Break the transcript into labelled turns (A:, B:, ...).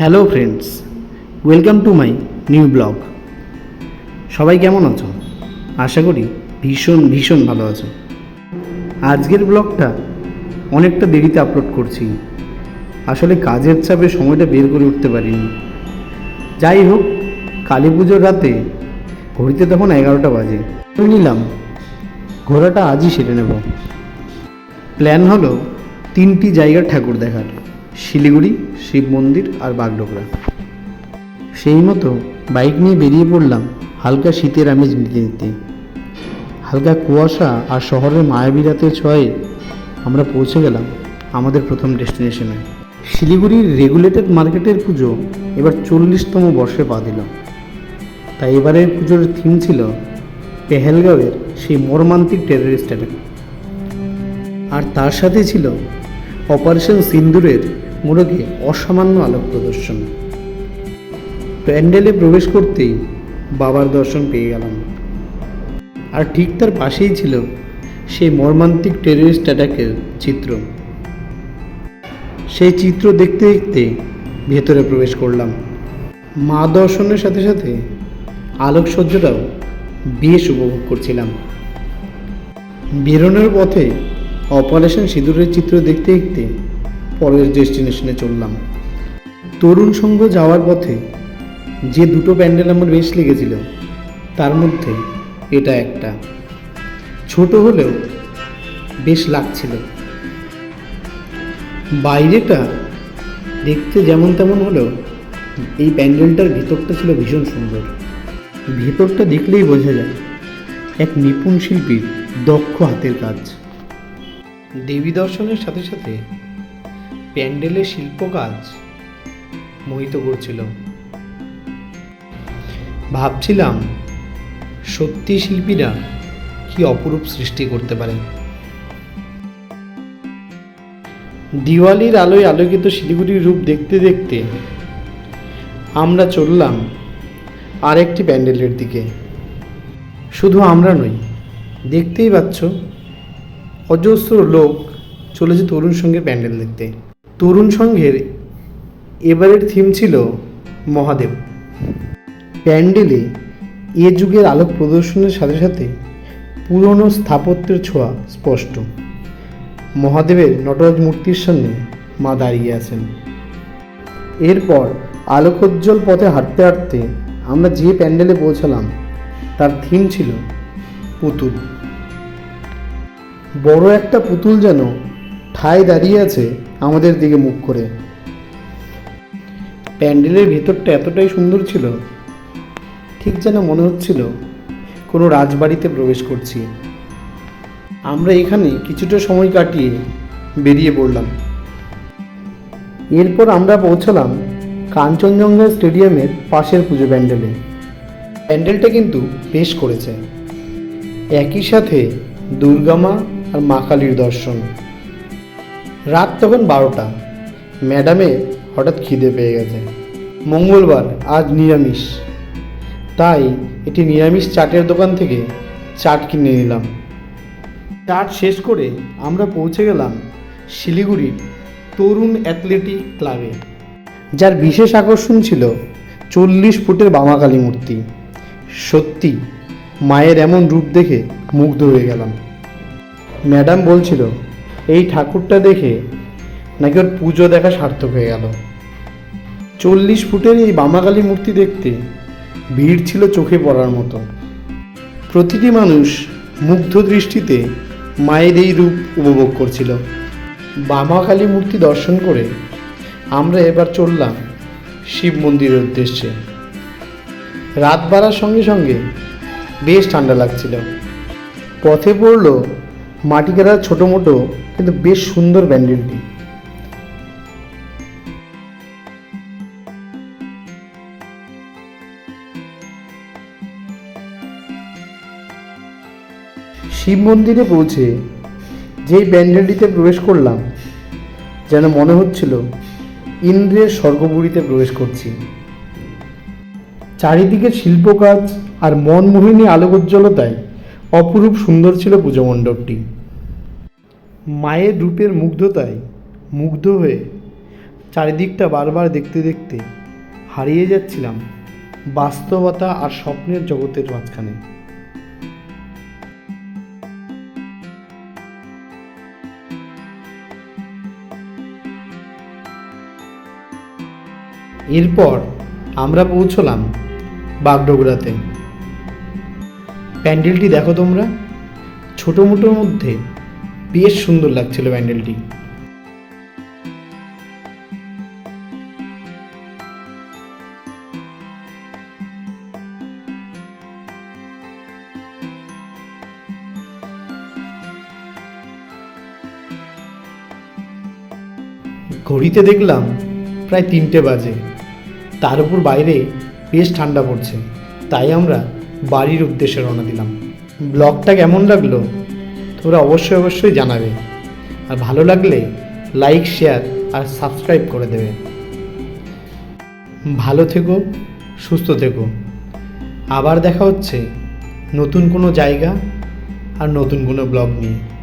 A: Hello friends, welcome to my new blog. সবাই কেমন আছো? আশা করি ভীষণ ভীষণ ভালো আছো। আজকের ব্লগটা অনেকটা দেরিতে আপলোড করছি। আসলে কাজের চাপে সময়টা বের করে উঠতে পারিনি। যাই হোক, কালী পুজোর রাতে ঘড়িতে তখন এগারোটা বাজে। নিলাম ঘোরাটা আজই সেরে নেব। প্ল্যান হলো তিনটি জায়গার ঠাকুর দেখার। শিলিগুড়ি, শিব মন্দির আর বাগডোগরা। সেই মতো বাইক নিয়ে বেরিয়ে পড়লাম হালকা শীতের আমেজ নিতে নিতে। হালকা কুয়াশা আর শহরের মায়াবী রাতের ছয়ে আমরা পৌঁছে গেলাম আমাদের প্রথম ডেস্টিনেশনে। শিলিগুড়ির রেগুলেটেড মার্কেটের পুজো এবার চল্লিশতম বর্ষে পা দিল। তাই এবারের পুজোর থিম ছিল পেহেলগাঁওয়ের সেই মর্মান্তিক টেররিস্ট অ্যাটাক আর তার সাথে ছিল অপারেশন সিন্দুরের মোড়কে অসামান্য আলোক প্রদর্শন। প্যান্ডেলে প্রবেশ করতেই বাবার দর্শন পেয়ে গেলাম। আর ঠিক তার পাশেই ছিল সেই মর্মান্তিক টেররিস্ট অ্যাটাকের চিত্র। সেই চিত্র দেখতে দেখতে ভেতরে প্রবেশ করলাম। মা দর্শনের সাথে সাথে আলোকসজ্জাটাও বেশ উপভোগ করছিলাম। বেরোনোর পথে অপারেশন সিঁদুরের চিত্র দেখতে দেখতে পরের ডেস্টিনেশনে চললাম। তরুণ সংঘ যাওয়ার পথে যে দুটো প্যান্ডেল আমার বেশ লেগেছিল, তার মধ্যে এটা একটা। ছোট হলেও বেশ লাগছিল। বাইরেটা দেখতে যেমন তেমন হলেও এই প্যান্ডেলটার ভিতরটা ছিল ভীষণ সুন্দর। ভেতরটা দেখলেই বোঝা যায়, এক নিপুণ শিল্পীর দক্ষ হাতের কাজ। দেবী দর্শনের সাথে সাথে প্যান্ডেলের শিল্প কাজ মোহিত করছিল। ভাবছিলাম, সত্যি শিল্পীরা কি অপরূপ সৃষ্টি করতে পারে? দিওয়ালির আলোয় আলোকিত শিলিগুড়ির রূপ দেখতে দেখতে আমরা চললাম আরেকটি প্যান্ডেলের দিকে। শুধু আমরা নই, দেখতেই পাচ্ছ, অজস্র লোক চলেছে তরুণ সঙ্গে প্যান্ডেল দেখতে। তরুণ সংঘের এবারের থিম ছিল মহাদেব। প্যান্ডেলে এ যুগের আলোক প্রদর্শনের সাথে সাথে পুরনো স্থাপত্যের ছোঁয়া স্পষ্ট। মহাদেবের নটরাজ মূর্তির সামনে মা দাঁড়িয়ে আছেন। এরপর আলোকোজ্জ্বল পথে হাঁটতে হাঁটতে আমরা যে প্যান্ডেলে পৌঁছালাম, তার থিম ছিল পুতুল। বড় একটা পুতুল যেন ঠায় দাঁড়িয়ে আছে আমাদের দিকে মুখ করে। প্যান্ডেলের ভেতরটা এতটাই সুন্দর ছিল, ঠিক যেন মনে হচ্ছিল কোনো রাজবাড়িতে প্রবেশ করছি। আমরা এখানে কিছুটা সময় কাটিয়ে বেরিয়ে পড়লাম। এরপর আমরা পৌঁছলাম কাঞ্চনজঙ্ঘা স্টেডিয়ামের পাশের পুজো প্যান্ডেলে। প্যান্ডেলটা কিন্তু বেশ করেছে। একই সাথে দুর্গামা আর মা কালীর দর্শন। রাত তখন বারোটা। ম্যাডামে হঠাৎ খিদে পেয়ে গেছে। মঙ্গলবার আজ নিরামিষ। তাই এটি নিরামিষ চাটের দোকান থেকে চাট কিনে নিলাম। চাট শেষ করে আমরা পৌঁছে গেলাম শিলিগুড়ির তরুণ অ্যাথলেটিক ক্লাবে, যার বিশেষ আকর্ষণ ছিল চল্লিশ ফুটের বামাকালী মূর্তি। সত্যি, মায়ের এমন রূপ দেখে মুগ্ধ হয়ে গেলাম। ম্যাডাম বলছিল এই ঠাকুরটা দেখে নাকি ওর পুজো দেখা সার্থক হয়ে গেল। চল্লিশ ফুটের এই বামাকালী মূর্তি দেখতে ভিড় ছিল চোখে পড়ার মতো। প্রতিটি মানুষ মুগ্ধ দৃষ্টিতে মায়ের এই রূপ উপভোগ করছিল। বামাকালী মূর্তি দর্শন করে আমরা এবার চললাম শিব মন্দিরের উদ্দেশ্যে। রাত বাড়ার সঙ্গে সঙ্গে বেশ ঠান্ডা লাগছিল। পথে পড়ল মাটি কাটার ছোটো মোটো কিন্তু বেশ সুন্দর প্যান্ডেলটি শিব মন্দিরে পৌঁছে যেই প্যান্ডেলটিতে প্রবেশ করলাম, যেন মনে হচ্ছিল ইন্দ্রের স্বর্গপুরীতে প্রবেশ করছি। চারিদিকের শিল্পকাজ আর মনমোহিনী আলোকোজ্জ্বলতায় অপরূপ সুন্দর ছিল পুজো মণ্ডপটি। মায়ের রূপের মুগ্ধতায় মুগ্ধ হয়ে চারিদিকটা বারবার দেখতে দেখতে হারিয়ে যাচ্ছিলাম বাস্তবতা আর স্বপ্নের জগতের মাঝখানে। এরপর আমরা পৌঁছলাম বাগডোগরাতে। প্যান্ডেলটি দেখো তোমরা। ছোটো মোটোর মধ্যে বেশ সুন্দর লাগছিল প্যান্ডেলটি। ঘড়িতে দেখলাম প্রায় তিনটে বাজে। তার উপর বাইরে বেশ ঠান্ডা পড়ছে। তাই আমরা বাড়ির উদ্দেশ্যে রওনা দিলাম। ব্লগটা কেমন লাগল? তোমরা অবশ্যই অবশ্যই জানাবে। আর ভালো লাগলে লাইক, শেয়ার আর সাবস্ক্রাইব করে দেবে। ভালো থেকো, সুস্থ থেকো। আবার দেখা হচ্ছে নতুন কোনো জায়গা আর নতুন কোনো ব্লগ নিয়ে।